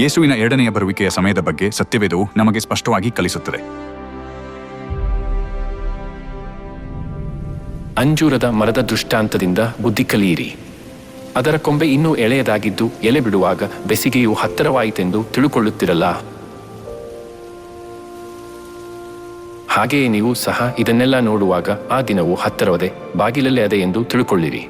ಯೇಸುವಿನ ಎರಡನೆಯ ಬರುವಿಕೆಯ ಸಮಯದ ಬಗ್ಗೆ ಸತ್ಯವೇದವು ನಮಗೆ ಸ್ಪಷ್ಟವಾಗಿ ಕಲಿಸುತ್ತದೆ. ಅಂಜೂರದ ಮರದ ದೃಷ್ಟಾಂತದಿಂದ ಬುದ್ಧಿ ಕಲಿಯಿರಿ. ಅದರ ಕೊಂಬೆ ಇನ್ನೂ ಎಳೆಯದಾಗಿದ್ದು ಎಲೆ ಬಿಡುವಾಗ ಬೆಸಿಗೆಯು ಹತ್ತಿರವಾಯಿತೆಂದು ತಿಳುಕೊಳ್ಳುತ್ತಿರಲ್ಲ. ಹಾಗೆಯೇ ನೀವು ಸಹ ಇದನ್ನೆಲ್ಲ ನೋಡುವಾಗ ಆ ದಿನವು ಹತ್ತಿರವದೆ ಬಾಗಿಲಲ್ಲೇ ಅದೆ ಎಂದು ತಿಳುಕೊಳ್ಳಿರಿ.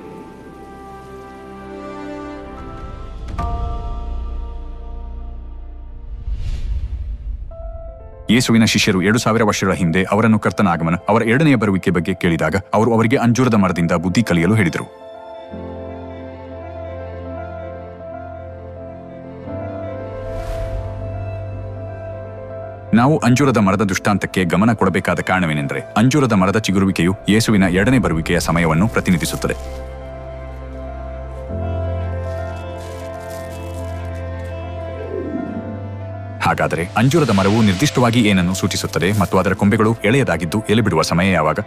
ಯೇಸುವಿನ ಶಿಷ್ಯರು ಎರಡು ಸಾವಿರ ವರ್ಷಗಳ ಹಿಂದೆ ಅವರನ್ನು ಕರ್ತನ ಆಗಮನ, ಅವರ ಎರಡನೆಯ ಬರುವಿಕೆ ಬಗ್ಗೆ ಕೇಳಿದಾಗ ಅವರು ಅವರಿಗೆ ಅಂಜೂರದ ಮರದಿಂದ ಬುದ್ಧಿ ಕಲಿಯಲು ಹೇಳಿದರು. ನಾವು ಅಂಜೂರದ ಮರದ ದೃಷ್ಟಾಂತಕ್ಕೆ ಗಮನ ಕೊಡಬೇಕಾದ ಕಾರಣವೇನೆಂದರೆ, ಅಂಜೂರದ ಮರದ ಚಿಗುರುವಿಕೆಯು ಯೇಸುವಿನ ಎರಡನೇ ಬರುವಿಕೆಯ ಸಮಯವನ್ನು ಪ್ರತಿನಿಧಿಸುತ್ತದೆ. ಹಾಗಾದರೆ ಅಂಜೂರದ ಮರವು ನಿರ್ದಿಷ್ಟವಾಗಿ ಏನನ್ನು ಸೂಚಿಸುತ್ತದೆ ಮತ್ತು ಅದರ ಕೊಂಬೆಗಳು ಎಳೆಯದಾಗಿದ್ದು ಎಲೆ ಬಿಡುವ ಸಮಯ ಯಾವಾಗ?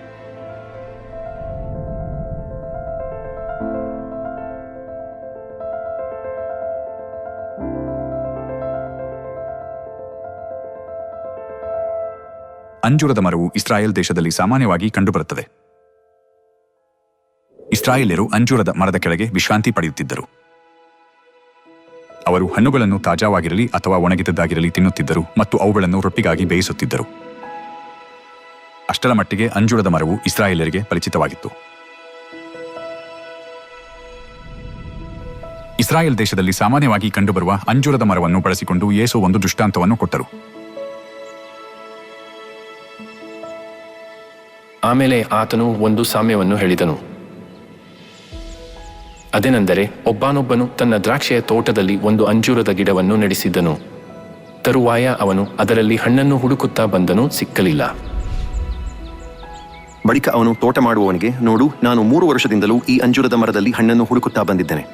ಅಂಜೂರದ ಮರವು ಇಸ್ರಾಯೇಲ್ ದೇಶದಲ್ಲಿ ಸಾಮಾನ್ಯವಾಗಿ ಕಂಡುಬರುತ್ತದೆ. ಇಸ್ರಾಯೇಲರು ಅಂಜೂರದ ಮರದ ಕೆಳಗೆ ವಿಶ್ರಾಂತಿ ಪಡೆಯುತ್ತಿದ್ದರು. ಅವರು ಹಣ್ಣುಗಳನ್ನು ತಾಜಾವಾಗಿರಲಿ ಅಥವಾ ಒಣಗಿದ್ದದ್ದಾಗಿರಲಿ ತಿನ್ನುತ್ತಿದ್ದರು ಮತ್ತು ಅವುಗಳನ್ನು ರೊಟ್ಟಿಗಾಗಿ ಬೇಯಿಸುತ್ತಿದ್ದರು. ಅಷ್ಟರ ಮಟ್ಟಿಗೆ ಅಂಜೂರದ ಮರವು ಇಸ್ರಾಯೇಲರಿಗೆ ಪರಿಚಿತವಾಗಿತ್ತು. ಇಸ್ರಾಯೇಲ್ ದೇಶದಲ್ಲಿ ಸಾಮಾನ್ಯವಾಗಿ ಕಂಡುಬರುವ ಅಂಜೂರದ ಮರವನ್ನು ಬಳಸಿಕೊಂಡು ಯೇಸು ಒಂದು ದೃಷ್ಟಾಂತವನ್ನು ಕೊಟ್ಟರು. ಆಮೇಲೆ ಆತನು ಒಂದು ಸಾಮ್ಯವನ್ನು ಹೇಳಿದನು. ಅದೇನೆಂದರೆ ಒಬ್ಬನೊಬ್ಬನು ತನ್ನ ದ್ರಾಕ್ಷೆಯ ತೋಟದಲ್ಲಿ ಒಂದು ಅಂಜೂರದ ಗಿಡವನ್ನು ನಡೆಸಿದ್ದನು. ತರುವಾಯ ಅವನು ಅದರಲ್ಲಿ ಹಣ್ಣನ್ನು ಹುಡುಕುತ್ತಾ ಬಂದನು ಸಿಕ್ಕಲಿಲ್ಲ. ಬಳಿಕ ಅವನು ತೋಟ ಮಾಡುವವನಿಗೆ ನೋಡು ನಾನು ಮೂರು ವರ್ಷದಿಂದಲೂ ಈ ಅಂಜೂರದ ಮರದಲ್ಲಿ ಹಣ್ಣನ್ನು ಹುಡುಕುತ್ತಾ ಬಂದಿದ್ದೇನೆ.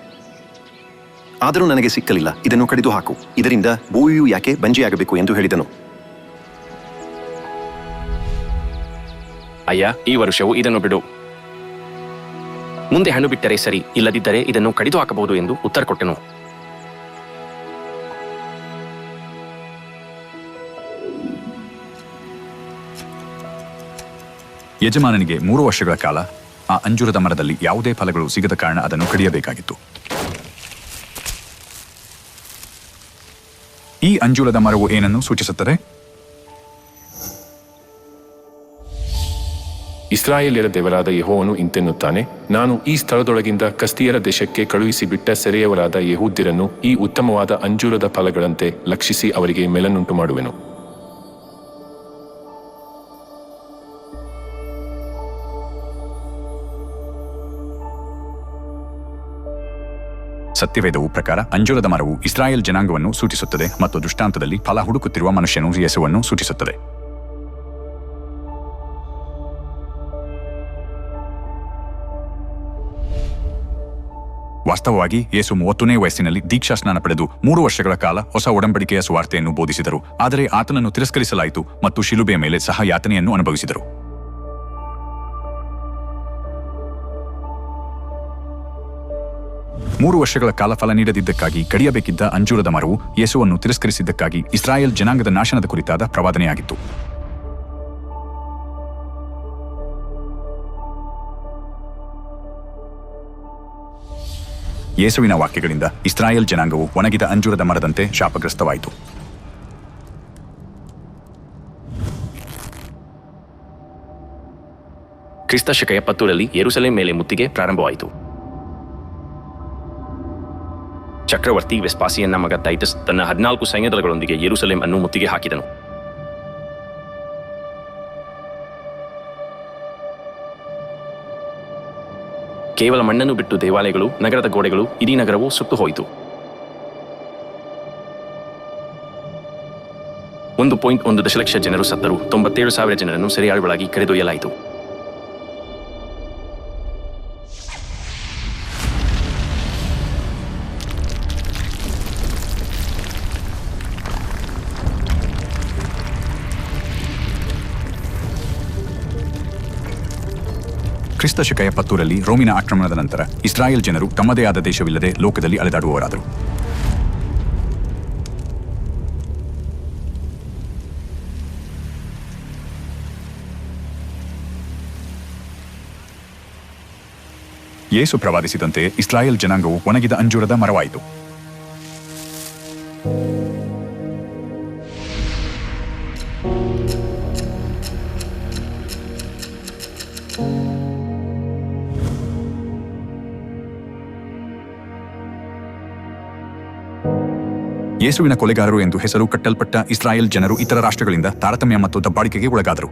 ಆದರೂ ನನಗೆ ಸಿಕ್ಕಲಿಲ್ಲ ಇದನ್ನು ಕಡಿದು ಹಾಕು ಇದರಿಂದ ಭೂಮಿಯು ಯಾಕೆ ಬಂಜೆಯಾಗಬೇಕು ಎಂದು ಹೇಳಿದನು. ಅಯ್ಯ ಈ ವರ್ಷವೂ ಇದನ್ನು ಬಿಡು. ಮುಂದೆ ಹಣ್ಣು ಬಿಟ್ಟರೆ ಸರಿ, ಇಲ್ಲದಿದ್ದರೆ ಇದನ್ನು ಕಡಿದು ಹಾಕಬಹುದು ಎಂದು ಉತ್ತರ ಕೊಟ್ಟನು. ಯಜಮಾನನಿಗೆ ಮೂರು ವರ್ಷಗಳ ಕಾಲ ಆ ಅಂಜೂರದ ಮರದಲ್ಲಿ ಯಾವುದೇ ಫಲಗಳು ಸಿಗದ ಕಾರಣ ಅದನ್ನು ಕಡಿಯಬೇಕಾಗಿತ್ತು. ಈ ಅಂಜೂರದ ಮರವು ಏನನ್ನು ಸೂಚಿಸುತ್ತದೆ? ಇಸ್ರಾಯೇಲ್ಯರ ದೇವರಾದ ಯಹೋವನು ಇಂತೆನ್ನುತ್ತಾನೆ, ನಾನು ಈ ಸ್ಥಳದೊಳಗಿಂದ ಕಸ್ತಿಯರ ದೇಶಕ್ಕೆ ಕಳುಹಿಸಿಬಿಟ್ಟ ಸೆರೆಯವರಾದ ಯಹೂದ್ಯರನ್ನು ಈ ಉತ್ತಮವಾದ ಅಂಜೂರದ ಫಲಗಳಂತೆ ಲಕ್ಷಿಸಿ ಅವರಿಗೆ ಮೇಲನ್ನುಂಟು ಮಾಡುವೆನು ಸತ್ಯವೇದವು ಪ್ರಕಾರ ಅಂಜೂರದ ಮರವು ಇಸ್ರಾಯೇಲ್ ಜನಾಂಗವನ್ನು ಸೂಚಿಸುತ್ತದೆ ಮತ್ತು ದೃಷ್ಟಾಂತದಲ್ಲಿ ಫಲ ಹುಡುಕುತ್ತಿರುವ ಮನುಷ್ಯನು ಯೇಸುವನ್ನು ಸೂಚಿಸುತ್ತದೆ. ವಾಸ್ತವವಾಗಿ ಯೇಸು ಮೂವತ್ತನೇ ವಯಸ್ಸಿನಲ್ಲಿ ದೀಕ್ಷಾ ಸ್ನಾನ ಪಡೆದು ಮೂರು ವರ್ಷಗಳ ಕಾಲ ಹೊಸ ಒಡಂಬಡಿಕೆಯ ಸುವಾರ್ತೆಯನ್ನು ಬೋಧಿಸಿದರು. ಆದರೆ ಆತನನ್ನು ತಿರಸ್ಕರಿಸಲಾಯಿತು ಮತ್ತು ಶಿಲುಬೆಯ ಮೇಲೆ ಸಹ ಯಾತನೆಯನ್ನು ಅನುಭವಿಸಿದರು. ಮೂರು ವರ್ಷಗಳ ಕಾಲ ಫಲ ನೀಡದಿದ್ದಕ್ಕಾಗಿ ಕಡಿಯಬೇಕಿದ್ದ ಅಂಜೂರದ ಮರವು ಯೇಸುವನ್ನು ತಿರಸ್ಕರಿಸಿದ್ದಕ್ಕಾಗಿ ಇಸ್ರಾಯೇಲ್ ಜನಾಂಗದ ನಾಶನದ ಕುರಿತಾದ ಪ್ರವಾದನೆಯಾಗಿತ್ತು. ಯೇಸುವಿನ ವಾಕ್ಯಗಳಿಂದ ಇಸ್ರಾಯೇಲ್ ಜನಾಂಗವು ಒಣಗಿದ ಅಂಜೂರದ ಮರದಂತೆ ಶಾಪಗ್ರಸ್ತವಾಯಿತು. ಕ್ರಿಸ್ತ ಶಕ ಎಪ್ಪತ್ತರಲ್ಲಿ ಯೆರೂಸಲೇಮ್ ಮೇಲೆ ಮುತ್ತಿಗೆ ಪ್ರಾರಂಭವಾಯಿತು. ಚಕ್ರವರ್ತಿ ವೆಸ್ಪಾಸಿಯನ್ನ ಮಗ ಟೈಟಸ್ ತನ್ನ ಹದಿನಾಲ್ಕು ಸೈನ್ಯದಳಗಳೊಂದಿಗೆ ಯೆರೂಸಲೇಮ್ ಅನ್ನು ಮುತ್ತಿಗೆ ಹಾಕಿದನು. ಕೇವಲ ಮಣ್ಣನ್ನು ಬಿಟ್ಟು ದೇವಾಲಯಗಳು, ನಗರದ ಗೋಡೆಗಳು, ಇಡೀ ನಗರವು ಸುಟ್ಟು ಹೋಯಿತು ಒಂದು ಪಾಯಿಂಟ್ ಒಂದು ದಶಲಕ್ಷ ಜನರು ಸತ್ತರು. ತೊಂಬತ್ತೇಳು ಸಾವಿರ ಜನರನ್ನು ಸೆರೆಯಾಳುಗಳಾಗಿ ಕರೆದೊಯ್ಯಲಾಯಿತು. ಕ್ರಿಸ್ತ ಶಕ ಎಪ್ಪತ್ತೂರಲ್ಲಿ ರೋಮಿನ ಆಕ್ರಮಣದ ನಂತರ ಇಸ್ರಾಯೇಲ್ ಜನರು ತಮ್ಮದೇ ಆದ ದೇಶವಿಲ್ಲದೆ ಲೋಕದಲ್ಲಿ ಅಲೆದಾಡುವವರಾದರು. ಯೇಸು ಪ್ರವಾದಿಸಿದಂತೆ ಇಸ್ರಾಯೇಲ್ ಜನಾಂಗವು ಒಣಗಿದ ಅಂಜೂರದ ಮರವಾಯಿತು. ಯೇಸುವಿನ ಕೊಲೆಗಾರರು ಎಂದು ಹೆಸರು ಕಟ್ಟಲ್ಪಟ್ಟ ಇಸ್ರಾಯೇಲ್ ಜನರು ಇತರ ರಾಷ್ಟ್ರಗಳಿಂದ ತಾರತಮ್ಯ ಮತ್ತು ದಬ್ಬಾಳಿಕೆಗೆ ಒಳಗಾದರು.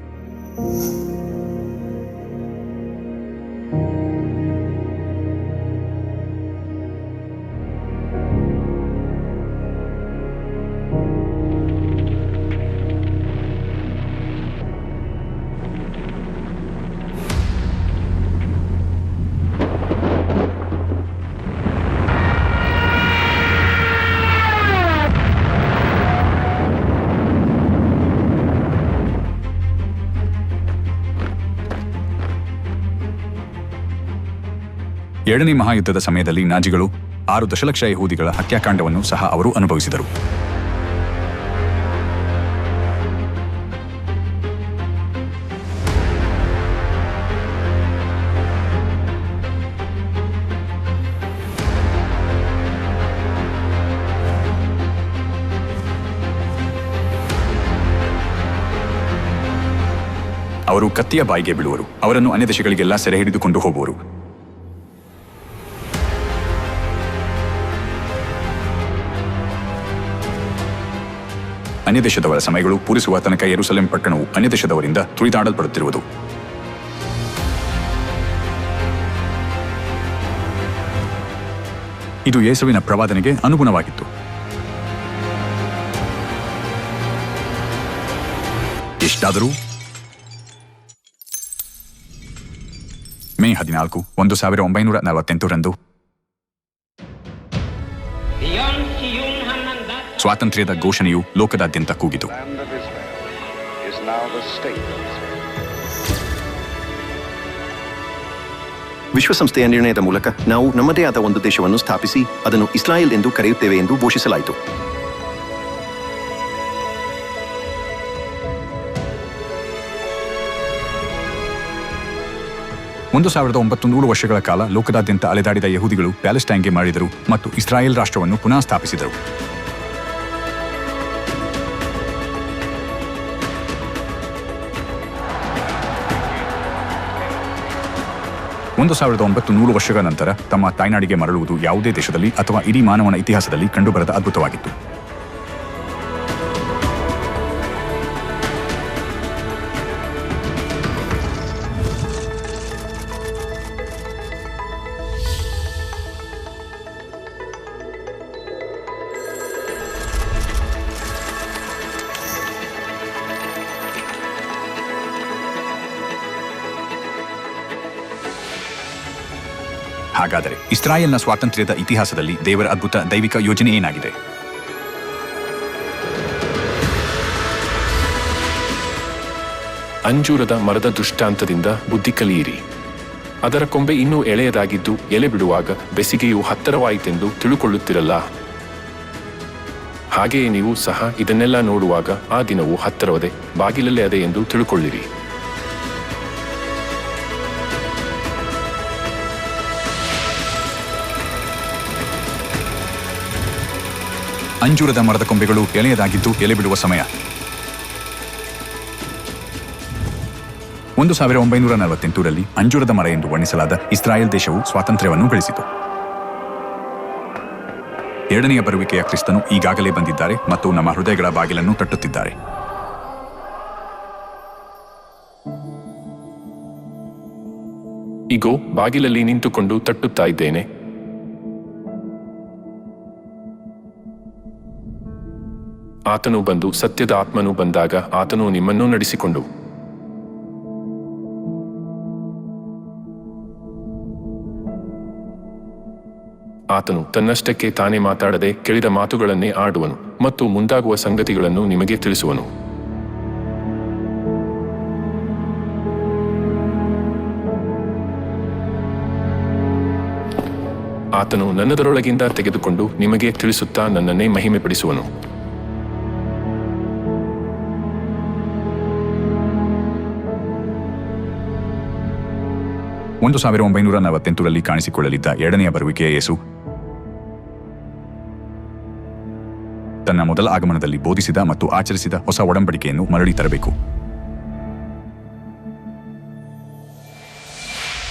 ಎರಡನೇ ಮಹಾಯುದ್ಧದ ಸಮಯದಲ್ಲಿ ನಾಜಿಗಳು ಆರು ದಶಲಕ್ಷ ಯಹೂದಿಗಳ ಹತ್ಯಾಕಾಂಡವನ್ನು ಸಹ ಅವರು ಅನುಭವಿಸಿದರು. ಅವರು ಕತ್ತಿಯ ಬಾಯಿಗೆ ಬೀಳುವರು. ಅವರನ್ನು ಅನ್ಯ ದೇಶಗಳಿಗೆಲ್ಲ ಸೆರೆ ಹಿಡಿದುಕೊಂಡು ಹೋಗುವರು. ಅನ್ಯ ದೇಶದವರ ಸಮಯಗಳು ಪೂರಿಸುವ ತನಕ ಯೆರೂಸಲೇಂ ಪಟ್ಟಣವು ಅನ್ಯ ದೇಶದವರಿಂದ ತುಳಿದಾಡಲ್ಪಡುತ್ತಿರುವುದು ಇದು ಯೇಸುವಿನ ಪ್ರವಾದನೆಗೆ ಅನುಗುಣವಾಗಿತ್ತು. ಎಷ್ಟಾದರೂ ಮೇ ಹದಿನಾಲ್ಕು, ಒಂದು ಸಾವಿರ ಒಂಬೈನೂರ ನಲವತ್ತೆಂಟರಂದು ಸ್ವಾತಂತ್ರ್ಯದ ಘೋಷಣೆಯು ಲೋಕದಾದ್ಯಂತ ಕೂಗಿತು. ವಿಶ್ವಸಂಸ್ಥೆಯ ನಿರ್ಣಯದ ಮೂಲಕ ನಾವು ನಮ್ಮದೇ ಆದ ಒಂದು ದೇಶವನ್ನು ಸ್ಥಾಪಿಸಿ ಅದನ್ನು ಇಸ್ರಾಯೇಲ್ ಎಂದು ಕರೆಯುತ್ತೇವೆ ಎಂದು ಘೋಷಿಸಲಾಯಿತು. ಒಂದು ಸಾವಿರದ ಒಂಬತ್ತು ನೂರು ವರ್ಷಗಳ ಕಾಲ ಲೋಕದಾದ್ಯಂತ ಅಲೆದಾಡಿದ ಯಹೂದಿಗಳು ಪ್ಯಾಲೆಸ್ಟೈನ್ಗೆ ಮಾಡಿದರು ಮತ್ತು ಇಸ್ರಾಯೇಲ್ ರಾಷ್ಟ್ರವನ್ನು ಪುನಃ ಸ್ಥಾಪಿಸಿದರು. ಒಂದು ಸಾವಿರದ ಒಂಬತ್ತು ನೂರು ವರ್ಷಗಳ ನಂತರ ತಮ್ಮ ತಾಯ್ನಾಡಿಗೆ ಮರಳುವುದು ಯಾವುದೇ ದೇಶದಲ್ಲಿ ಅಥವಾ ಇಡೀ ಮಾನವನ ಇತಿಹಾಸದಲ್ಲಿ ಕಂಡುಬರದ ಅದ್ಭುತವಾಗಿತ್ತು. ಹಾಗಾದರೆ ಇಸ್ರಾಯೇಲ್ನ ಸ್ವಾತಂತ್ರ್ಯದ ಇತಿಹಾಸದಲ್ಲಿ ದೇವರ ಅದ್ಭುತ ದೈವಿಕ ಯೋಜನೆ ಏನಾಗಿದೆ? ಅಂಜೂರದ ಮರದ ದೃಷ್ಟಾಂತದಿಂದ ಬುದ್ಧಿ ಕಲಿಯಿರಿ. ಅದರ ಕೊಂಬೆ ಇನ್ನೂ ಎಳೆಯದಾಗಿದ್ದು ಎಲೆ ಬಿಡುವಾಗ ಬೆಸಿಗೆಯು ಹತ್ತರವಾಯಿತೆಂದು ತಿಳುಕೊಳ್ಳುತ್ತಿರಲ್ಲ. ಹಾಗೆಯೇ ನೀವು ಸಹ ಇದನ್ನೆಲ್ಲ ನೋಡುವಾಗ ಆ ದಿನವು ಹತ್ತರವದೆ ಬಾಗಿಲಲ್ಲೇ ಅದೆ ಎಂದು ತಿಳುಕೊಳ್ಳಿರಿ. ಅಂಜೂರದ ಮರದ ಕೊಂಬೆಗಳು ಎಳೆಯದಾಗಿದ್ದು ಎಲೆ ಬಿಡುವ ಸಮಯ. ಒಂದು ಸಾವಿರ ಒಂಬೈನೂರ ನಲವತ್ತೆಂಟರಲ್ಲಿ ಅಂಜೂರದ ಮರ ಎಂದು ವರ್ಣಿಸಲಾದ ಇಸ್ರಾಯೇಲ್ ದೇಶವು ಸ್ವಾತಂತ್ರ್ಯವನ್ನು ಗಳಿಸಿತು. ಎರಡನೆಯ ಬರುವಿಕೆಯ ಕ್ರಿಸ್ತನು ಈಗಾಗಲೇ ಬಂದಿದ್ದಾರೆ ಮತ್ತು ನಮ್ಮ ಹೃದಯಗಳ ಬಾಗಿಲನ್ನು ತಟ್ಟುತ್ತಿದ್ದಾರೆ. ಇಗೋ, ಬಾಗಿಲಲ್ಲಿ ನಿಂತುಕೊಂಡು ತಟ್ಟುತ್ತಾ ಇದ್ದೇನೆ. ಆತನು ಬಂದು ಸತ್ಯದ ಆತ್ಮನು ಬಂದಾಗ ಆತನು ನಿಮ್ಮನ್ನು ನಡೆಸಿಕೊಂಡು ಆತನು ತನ್ನಷ್ಟಕ್ಕೆ ತಾನೇ ಮಾತಾಡದೆ ಕೇಳಿದ ಮಾತುಗಳನ್ನೇ ಆಡುವನು ಮತ್ತು ಮುಂದಾಗುವ ಸಂಗತಿಗಳನ್ನು ನಿಮಗೆ ತಿಳಿಸುವನು. ಆತನು ನನ್ನದರೊಳಗಿಂದ ತೆಗೆದುಕೊಂಡು ನಿಮಗೆ ತಿಳಿಸುತ್ತಾ ನನ್ನನ್ನೇ ಮಹಿಮೆಪಡಿಸುವನು. ಒಂದು ಸಾವಿರ ಒಂಬೈನೂರ ನಲವತ್ತೆಂಟರಲ್ಲಿ ಕಾಣಿಸಿಕೊಳ್ಳಲಿದ್ದ ಎರಡನೆಯ ಬರುವಿಕೆಯ ಯೇಸು ತನ್ನ ಮೊದಲ ಆಗಮನದಲ್ಲಿ ಬೋಧಿಸಿದ ಮತ್ತು ಆಚರಿಸಿದ ಹೊಸ ಒಡಂಬಡಿಕೆಯನ್ನು ಮರಳಿ ತರಬೇಕು.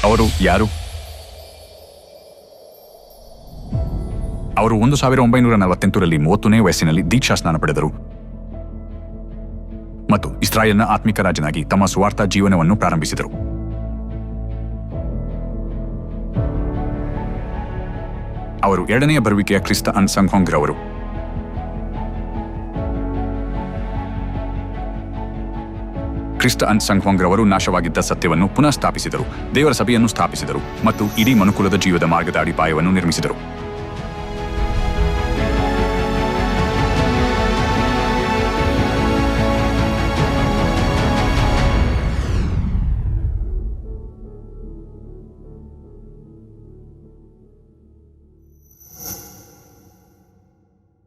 ಅವರು ಯಾರು? ಅವರು ಒಂದು ಸಾವಿರ ಒಂಬೈನೂರ ನಲವತ್ತೆಂಟರಲ್ಲಿ ಮೂವತ್ತನೇ ವಯಸ್ಸಿನಲ್ಲಿ ದೀಕ್ಷಾ ಸ್ನಾನ ಪಡೆದರು. ಮತ್ತು ಇಸ್ರಾಯೇಲ್ನ ಆತ್ಮಿಕ ರಾಜನಾಗಿ ತಮ್ಮ ಸ್ವಾರ್ಥ ಜೀವನವನ್ನು ಪ್ರಾರಂಭಿಸಿದರು. ಅವರು ಎರಡನೆಯ ಬರುವಿಕೆಯ ಕ್ರಿಸ್ತ ಅನ್ ಸಂಘೋಂಗ್ರವರು ಕ್ರಿಸ್ತ ಅನ್ ಸಂಘೋಂಗ್ರವರು ನಾಶವಾಗಿದ್ದ ಸತ್ಯವನ್ನು ಪುನಃ ಸ್ಥಾಪಿಸಿದರು ದೇವರ ಸಭೆಯನ್ನು ಸ್ಥಾಪಿಸಿದರು ಮತ್ತು ಇಡೀ ಮನುಕುಲದ ಜೀವದ ಮಾರ್ಗದ ಅಡಿಪಾಯವನ್ನು ನಿರ್ಮಿಸಿದರು.